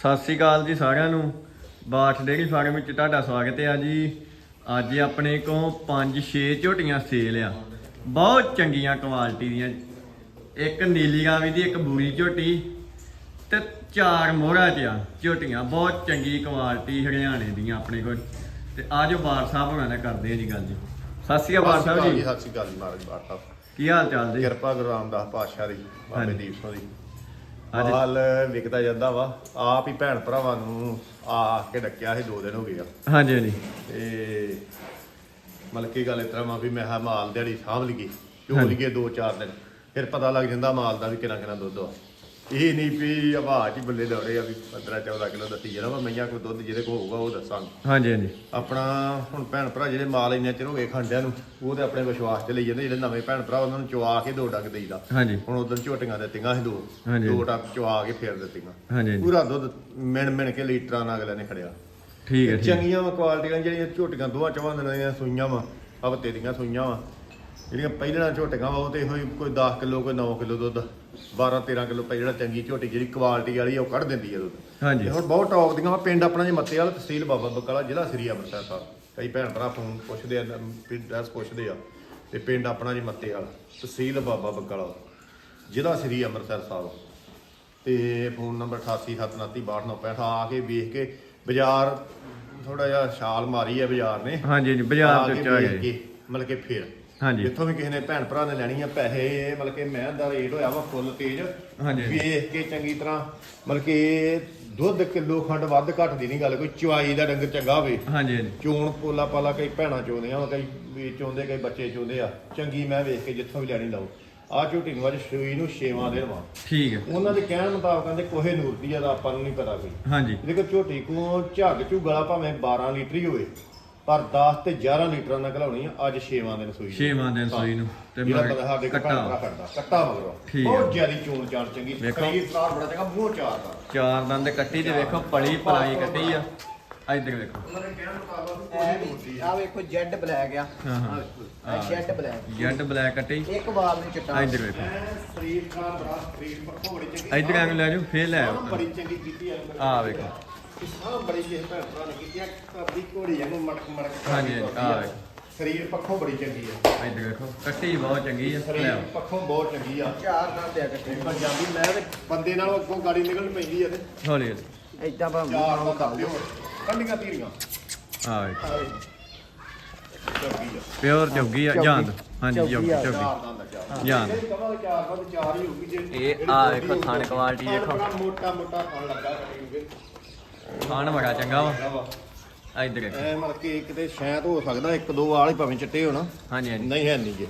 ਸਤਿ ਸ੍ਰੀ ਅਕਾਲ ਜੀ ਸਾਰਿਆਂ ਨੂੰ। ਬਾਠ ਡੇਰੀ ਫਾਰਮ ਵਿੱਚ ਤੁਹਾਡਾ ਸਵਾਗਤ ਹੈ ਜੀ। ਅੱਜ ਆਪਣੇ ਕੋਲ 5-6 ਝੋਟੀਆਂ ਸੇਲ ਆ। ਬਹੁਤ ਚੰਗੀਆਂ ਕੁਆਲਿਟੀ ਦੀਆਂ। ਇੱਕ ਨੀਲੀ ਰਾਵੀ ਦੀ ਇੱਕ ਬੂਰੀ ਝੋਟੀ ਤੇ ਚਾਰ ਮੋਹਰਾ ਚ ਆ ਝੋਟੀਆਂ। ਬਹੁਤ ਚੰਗੀ ਕੁਆਲਿਟੀ ਹਰਿਆਣੇ ਦੀਆਂ ਆਪਣੇ ਕੋਲ। ਤੇ ਆਜੋ ਬਾਰ ਸਾਹਿਬ ਹੋਣਾ ਨਾਲ ਕਰਦੇ ਆ ਜੀ ਗੱਲ ਜੀ। ਸਤਿ ਸ੍ਰੀ ਅਕਾਲ ਸਾਹਿਬ ਜੀ। ਸਤਿ ਸ਼੍ਰੀ ਅਕਾਲ ਜੀ ਮਹਾਰਾਜ ਬਾਟਾ ਕੀ ਹਾਲ ਚਾਲ ਜੀ? ਕਿਰਪਾ ਗੁਰੂ ਰਾਮਦਾਸ ਪਾਤਸ਼ਾਹ ਦੀ ਬਾਬੇ। ਦੀਪ ਸਿੰਘ ਦੀ। ਹਾਲ ਵਿਕਦਾ ਜਾਂਦਾ ਵਾ। ਆਪ ਹੀ ਭੈਣ ਭਰਾਵਾਂ ਨੂੰ ਆ ਕੇ ਡੱਕਿਆ ਸੀ ਦੋ ਦਿਨ ਹੋ ਗਏ ਆ। ਹਾਂਜੀ ਹਾਂਜੀ। ਤੇ ਮਤਲਬ ਕੀ ਗੱਲ ਇਸ ਤਰ੍ਹਾਂ ਵਾ ਵੀ ਮੈਂ ਹਾਂ ਮਾਲ ਦਿਹਾੜੀ ਸਾਂਭ ਲਈਏ ਹਾਂਜੀ। ਲਈਏ ਦੋ ਚਾਰ ਦਿਨ। ਫਿਰ ਪਤਾ ਲੱਗ ਜਾਂਦਾ ਮਾਲ ਦਾ ਵੀ ਕਿੰਨਾ ਕਿੰਨਾ ਦੁੱਧ ਆ। ਇਹ ਨਹੀਂ ਵੀ ਆਵਾਜ਼ ਹੀ ਬੱਲੇ ਦੌੜੇ ਆ ਵੀ 15 14 ਕਿਲੋ ਦੱਸੀ ਜਾਣਾ ਵਾ ਮਈਆਂ ਕੋਈ ਦੁੱਧ ਜਿਹਦੇ ਕੋਲ ਹੋਊਗਾ ਉਹ ਦੱਸਾਂਗੇ। ਹਾਂਜੀ ਹਾਂਜੀ। ਆਪਣਾ ਹੁਣ ਭੈਣ ਭਰਾ ਜਿਹੜੇ ਮਾਲ ਇੰਨੇ ਚਿਰ ਹੋ ਗਏ ਖਾਂਡਿਆਂ ਨੂੰ ਉਹ ਤੇ ਆਪਣੇ ਵਿਸ਼ਵਾਸ ਤੇ ਲਈ ਜਾਂਦੇ ਜਿਹੜੇ ਨਵੇਂ ਭੈਣ ਭਰਾ ਉਹਨਾਂ ਨੂੰ ਚਵਾ ਕੇ ਦੋ ਡੱਕ ਦੇਈਦਾ। ਹਾਂਜੀ। ਹੁਣ ਉਦੋਂ ਝੋਟੀਆਂ ਦਿੱਤੀਆਂ ਸੀ ਦੋ ਹਾਂਜੀ। ਦੋ ਟੱਕ ਚਵਾ ਕੇ ਫੇਰ ਦਿੱਤੀਆਂ। ਹਾਂਜੀ ਹਾਂਜੀ। ਪੂਰਾ ਦੁੱਧ ਮਿਣ ਮਿਣ ਕੇ ਲੀਟਰਾਂ ਨਾਲ ਅਗਲੇ ਨੇ ਖੜਿਆ। ਠੀਕ ਹੈ ਠੀਕ। ਚੰਗੀਆਂ ਵਾ ਕੁਆਲਿਟੀਆਂ ਜਿਹੜੀਆਂ ਝੋਟੀਆਂ ਦੋਹਾਂ ਚਵਾਂ ਦਿਨਾਂ ਦੀਆਂ ਸੂਈਆਂ ਵਾ ਹਫ਼ਤੇ ਦੀਆਂ ਸੂਈਆਂ ਵਾ। ਜਿਹੜੀਆਂ ਪਹਿਲਾਂ ਝੋਟੀਆਂ ਵਾ ਉਹ ਤੇ ਹੋਈ ਕੋਈ 10 ਕਿਲੋ ਕੋਈ 9 ਕਿਲੋ ਦੁੱਧ 12 13 ਕਿਲੋ ਪਈ ਜਿਹੜਾ ਚੰਗੀ ਝੋਟੀ ਜਿਹੜੀ ਕੁਆਲਿਟੀ ਵਾਲੀ ਆ ਉਹ ਕੱਢ ਦਿੰਦੀ ਆ ਦੁੱਧ। ਹਾਂਜੀ। ਤੇ ਹੁਣ ਬਹੁਤ ਟੌਪ ਦੀਆਂ ਵਾ ਪਿੰਡ ਆਪਣਾ ਜੀ ਮੱਤੇ ਵਾਲਾ ਤਹਿਸੀਲ ਬਾਬਾ ਬਕਾਲਾ ਜ਼ਿਲ੍ਹਾ ਸ੍ਰੀ ਅੰਮ੍ਰਿਤਸਰ ਸਾਹਿਬ। ਕਈ ਭੈਣ ਭਰਾ ਫੋਨ ਪੁੱਛਦੇ ਆ ਐਡਰੈਸ ਪੁੱਛਦੇ ਆ। ਤੇ ਪਿੰਡ ਆਪਣਾ ਜੀ ਮੱਤੇ ਵਾਲਾ ਤਹਿਸੀਲ ਬਾਬਾ ਬਕਾਲਾ ਜ਼ਿਲ੍ਹਾ ਸ੍ਰੀ ਅੰਮ੍ਰਿਤਸਰ ਸਾਹਿਬ। ਤੇ ਫੋਨ ਨੰਬਰ 8879626965 ਆ ਕੇ ਵੇਖ ਕੇ ਬਾਜ਼ਾਰ ਥੋੜਾ ਜਿਹਾ ਛਾਲ ਮਾਰੀ ਹੈ ਬਾਜ਼ਾਰ ਨੇ। ਹਾਂਜੀ ਹਾਂਜੀ ਬਾਜ਼ਾਰ ਆ ਆ ਗਏ। ਕੇ, ਮਤਲਬ ਕਿ ਫਿਰ ਹਾਂਜੀ। ਜਿੱਥੋਂ ਵੀ ਕਿਸੇ ਨੇ ਭੈਣ ਭਰਾ ਨੇ ਲੈਣੀ ਆ ਪੈਸੇ ਮਤਲਬ ਕਿ ਮੈਂ ਦਾ ਰੇਟ ਹੋਇਆ ਵਾ ਫੁੱਲ ਤੇਜ਼। ਹਾਂਜੀ। ਵੇਖ ਕੇ ਚੰਗੀ ਤਰ੍ਹਾਂ ਮਤਲਬ ਕਿ ਦੁੱਧ ਕਿਲੋ ਖੰਡ ਵੱਧ ਘੱਟ ਦੀ ਨਹੀਂ ਗੱਲ ਕੋਈ ਚਵਾਈ ਦਾ ਡੰਗਰ ਚੰਗਾ ਹੋਵੇ। ਹਾਂਜੀ ਹਾਂਜੀ। ਚੋਣ ਪੋਲਾ ਪਾਲਾ ਕਈ ਭੈਣਾਂ ਚੋਂਦੇ ਆ ਕਈ ਵੀ ਚੋਂਦੇ ਕਈ ਬੱਚੇ ਚੋਂਦੇ ਆ। ਚੰਗੀ ਮੈਂ ਵੇਖ ਕੇ ਜਿੱਥੋਂ ਵੀ ਲੈਣੀ ਲਾਓ। ਆ ਝੋਟੀ ਨੂੰ ਅੱਜ ਸੂਈ ਨੂੰ ਛੇਵਾਂ ਦਿਨ ਵਾ। ਠੀਕ ਹੈ। ਉਹਨਾਂ ਦੇ ਕਹਿਣ ਮੁਤਾਬਕ ਕਹਿੰਦੇ ਕੋਹੇ ਨੂਰ ਦੀ ਆ ਦਾ ਆਪਾਂ ਨੂੰ ਨਹੀਂ ਪਤਾ ਕੋਈ। ਹਾਂਜੀ। ਦੇਖੋ ਝੋਟੀ ਕੋ ਝੱਗ ਝੁਗਲਾ ਭਾਵੇਂ 12 ਲੀਟਰ ਹੀ ਹੋਵੇ। ਪਰ 10 ਤੇ 11 ਲੀਟਰਾਂ ਨਾਲ ਘਲਾਉਣੀ ਆ ਅੱਜ ਛੇਵਾਂ ਦਿਨ ਸੂਈ ਨੂੰ। ਛੇਵਾਂ ਦਿਨ ਸੂਈ ਨੂੰ ਤੇ ਜਿਹੜਾ ਮਗਰ ਬੰਦਾ ਸਾਡੇ ਕੋਲ ਕੱਟਾ। ਭਰਾ ਕਰਦਾ ਕੱਟਾ ਮਗਰੋਂ। ਠੀਕ ਆ। ਬਹੁਤ ਜ਼ਿਆਦੀ ਚੋਣ ਚਾਣ ਚੰਗੀ। ਵੇਖੋ। ਕਈ ਸਾਰ ਬੜਾ ਚੰਗਾ ਮੂੰਹ ਚਾਰ ਦਾ। ਚਾਰ ਦੰਦ ਕੱਟੀ ਤੇ ਵੇਖੋ ਪਲੀ ਪਲਾਈ ਕੱਟੀ ਆ। ਇੱਧਰ ਵੇਖੋ। ਉਹਨਾਂ ਦੇ ਕਹਿਣ ਮੁਤਾਬਕ ਕੋਈ ਨੂਰਦੀ ਆ। ਆ ਵੇਖੋ ਜੈਡ ਬਲੈਕ ਆ। ਹਾਂ ਹਾਂ। ਆ ਜੈਡ ਬਲੈਕ। ਜੈਡ ਬਲੈਕ ਕੱਟੀ। ਇੱਕ ਵਾਰ ਨੂੰ ਚਿੱਟਾ। ਇੱਧਰ ਵੇਖੋ। ਸਰੀਰ ਖਾਨ ਬੜਾ ਸਰੀਰ ਪੱਖੋਂ ਬੜੀ ਚੰਗੀ ਇੱਧਰ ਐਵੇਂ ਲੈ ਜਾਓ ਫੇਰ ਲੈ ਆਓ। ਬੜੀ ਚੰਗੀ ਕੀਤੀ ਆ। ਆ ਵੇਖੋ। ਸਾਹ ਬੜੀ ਜਿਹੀ ਭੈਣ ਭਰਾ ਨੇ ਕੀਤੀ ਆ ਕਰਦੀ ਘੋੜੀ ਨੂੰ ਮੜਕ ਮੜਕ ਕਰਦੀ ਹਾਂਜੀ, ਤੁਰਦੀ ਆ। ਆ ਵੇਖੋ। ਸਰੀਰ ਪੱਖੋਂ ਬੜੀ ਚੰਗੀ ਆ। ਇੱਧਰ ਵੇਖੋ ਕੱਟੀ ਬਹੁਤ ਚੰਗੀ ਆ। ਲੈ ਸਰੀਰ ਆਓ। ਪੱਖੋਂ ਬਹੁਤ ਚੰਗੀ ਆ। ਚਾਰ ਨਾਲ ਤੇ ਕੱਟੇ ਦੇਖੋ ਜਾਂਦੀ ਮੈਂ ਤੇ ਬੰਦੇ ਨਾਲੋਂ ਅੱਗੋਂ ਗਾੜੀ ਨਿਕਲਣੀ ਪੈਂਦੀ ਆ ਤੇ। ਹੌਲੀ ਹੌਲੀ। ਇਦਾਂ ਭਾਵੇਂ ਚਾਰ ਨੂੰ ਕਰਦੇ ਹੋ ਕੰਡੀਆਂ ਧੀਰੀਆਂ ਆ ਵੇਖੋ ਚੰਗੀ ਆ। ਪਿਓਰ ਚੌਗੀ ਆ ਚੌਗੀ। ਜਾਂਦ ਹਾਂਜੀ ਚੌਗੀ ਚੌਗੀ ਆ। ਚੌਗੀ। ਚਾਰ ਦਾ ਹੁੰਦਾ ਚਾਰ ਜਾਨ। ਇਹ ਕਮਾਲ ਚਾਰ ਦਾ ਤੇ ਚਾਰ ਹੀ ਹੋਊਗੀ। ਜੇ ਇਹ ਜਿਹੜੀ ਆ ਵੇਖੋ। ਥਣ ਵੇਖੋ। ਬੜਾ ਮੋਟਾ ਮੋਟਾ ਥਣ ਲੱਗਾ ਕਰੀਂਗੇ ਖਾਣ ਬੜਾ ਚੰਗਾ ਵਾ। ਇੱਧਰ ਐ ਮਤਲਬ ਕਿ ਕਿਤੇ ਸ਼ਾਇਦ ਹੋ ਸਕਦਾ ਇੱਕ ਦੋ ਵਾਲ ਹੀ ਭਾਵੇਂ ਚਿੱਟੇ ਹੋਣ। ਹਾਂਜੀ ਹਾਂਜੀ। ਨਹੀਂ ਹੈ ਨਹੀਂ ਜੇ।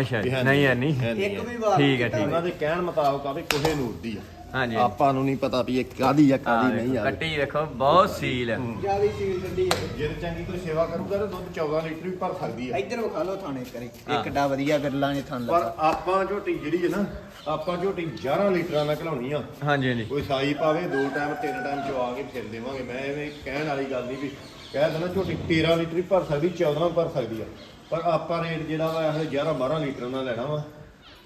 ਅੱਛਾ ਜੀ, ਨਹੀਂ ਹੈ ਨਹੀਂ। ਇੱਕ। ਵੀ ਵਾਰ ਠੀਕ ਹੈ, ਠੀਕ ਉਹਨਾਂ ਦੇ ਕਹਿਣ ਮੁਤਾਬਕ ਆ ਵੀ ਕੋਹੇ ਨੂਰ ਦੀ ਆ। ਹਾਂਜੀ ਆਪਾਂ ਨੂੰ ਨਹੀਂ ਪਤਾ ਵੀ ਇਹ ਕਾਦੀ ਆ ਕਾਦੀ ਨਹੀਂ ਆ। ਕੱਟੀ ਵੇਖੋ ਬਹੁਤ ਸੀਲ ਹੈ। ਜਿਆਦੀ ਸੀਲ ਠੰਡੀ ਹੈ ਜੇ ਤੇ ਚੰਗੀ ਕੋਈ ਸੇਵਾ ਕਰੂਗਾ ਤਾਂ ਦੁੱਧ 14 ਲੀਟਰ ਵੀ ਭਰ ਸਕਦੀ ਆ। ਇੱਧਰ ਵਿਖਾ ਲਓ ਥਾਣੇ ਕਰੀ। ਹਾਂ। ਇੱਕ ਡਾ ਵਧੀਆ ਗੱਲਾਂ ਨੇ ਥਾਂ ਪਰ ਲੱਗਾ। ਆਪਾਂ ਝੋਟੀ ਜਿਹੜੀ ਹੈ ਨਾ ਆਪਾਂ ਝੋਟੀ 11 ਲੀਟਰਾਂ ਨਾਲ ਘਲਾਉਣੀ ਆ। ਹਾਂਜੀ ਹਾਂਜੀ। ਕੋਈ ਸਾਈ ਪਾਵੇ ਦੋ ਟਾਈਮ ਤਿੰਨ ਟਾਈਮ ਚਵਾ ਕੇ ਫਿਰ ਦੇਵਾਂਗੇ। ਮੈਂ ਐਵੇਂ ਕਹਿਣ ਵਾਲੀ ਗੱਲ ਨਹੀਂ ਵੀ ਕਹਿ ਦਿੰਦਾ ਝੋਟੀ 13 ਲੀਟਰ ਹੀ ਭਰ ਸਕਦੀ 14 ਭਰ ਸਕਦੀ ਆ। ਪਰ ਆਪਾਂ ਰੇਟ ਜਿਹੜਾ ਵਾ ਇਹ 11 12 ਲੀਟਰ ਨਾਲ ਲੈਣਾ ਵਾ।